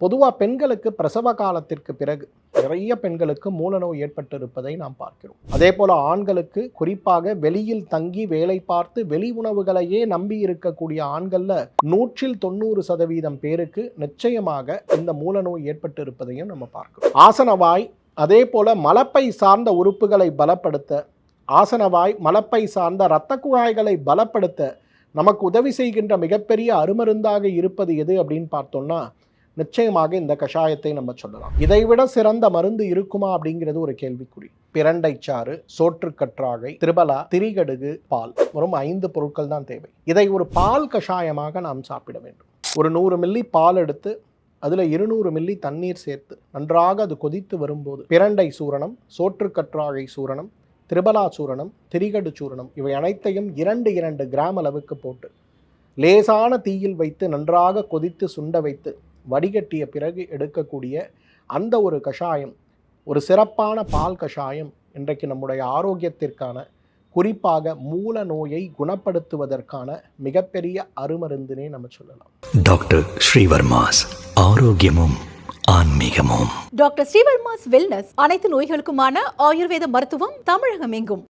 பொதுவாக பெண்களுக்கு பிரசவ காலத்திற்கு பிறகு நிறைய பெண்களுக்கு மூலநோய் ஏற்பட்டு இருப்பதை நாம் பார்க்கிறோம். அதே போல ஆண்களுக்கு குறிப்பாக வெளியில் தங்கி வேலை பார்த்து வெளி உணவுகளையே நம்பி இருக்கக்கூடிய ஆண்களில் நூற்றில் தொண்ணூறு சதவீதம் பேருக்கு நிச்சயமாக இந்த மூலநோய் ஏற்பட்டு இருப்பதையும் நம்ம பார்க்கிறோம். ஆசனவாய் அதே போல மலப்பை சார்ந்த உறுப்புகளை பலப்படுத்த ஆசனவாய் மலப்பை சார்ந்த இரத்த குழாய்களை பலப்படுத்த நமக்கு உதவி செய்கின்ற மிகப்பெரிய அருமருந்தாக இருப்பது எது அப்படின்னு பார்த்தோம்னா நிச்சயமாக இந்த கஷாயத்தை நம்ம சொல்லலாம். இதைவிட சிறந்த மருந்து இருக்குமா அப்படிங்கிறது ஒரு கேள்விக்குறி. பிரண்டை சாறு சோற்றுக்கற்றாழை திரிபலா திரிகடுகு பால். வெறும் ஐந்து பொருட்கள் தான் தேவை. இதை ஒரு பால் கஷாயமாக நாம் சாப்பிட வேண்டும். ஒரு நூறு மில்லி பால் எடுத்து அதில் இருநூறு மில்லி தண்ணீர் சேர்த்து நன்றாக அது கொதித்து வரும்போது பிரண்டை சூரணம் சோற்றுக்கற்றாழை சூரணம் திரிபலா சூரணம் திரிகடு சூரணம் இவை அனைத்தையும் இரண்டு இரண்டு கிராம் அளவுக்கு போட்டு லேசான தீயில் வைத்து நன்றாக கொதித்து சுண்ட வைத்து வடிகட்டிய பிறகு எடுக்கக்கூடிய அந்த ஒரு கஷாயம் ஒரு சிறப்பான பால் கஷாயம் இன்றைக்கு நம்முடைய ஆரோக்கியத்திற்கான குறிப்பாக மூல நோயை குணப்படுத்துவதற்கான மிகப்பெரிய அருமருந்துனே நம்ம சொல்லலாம். டாக்டர் ஸ்ரீவர்மாஸ் ஆரோக்கியமும் ஆன்மீகமும். டாக்டர் ஸ்ரீவர்மாஸ் வெல்னஸ் அனைத்து நோய்களுக்குமான ஆயுர்வேத மருத்துவம் தமிழகம் எங்கும்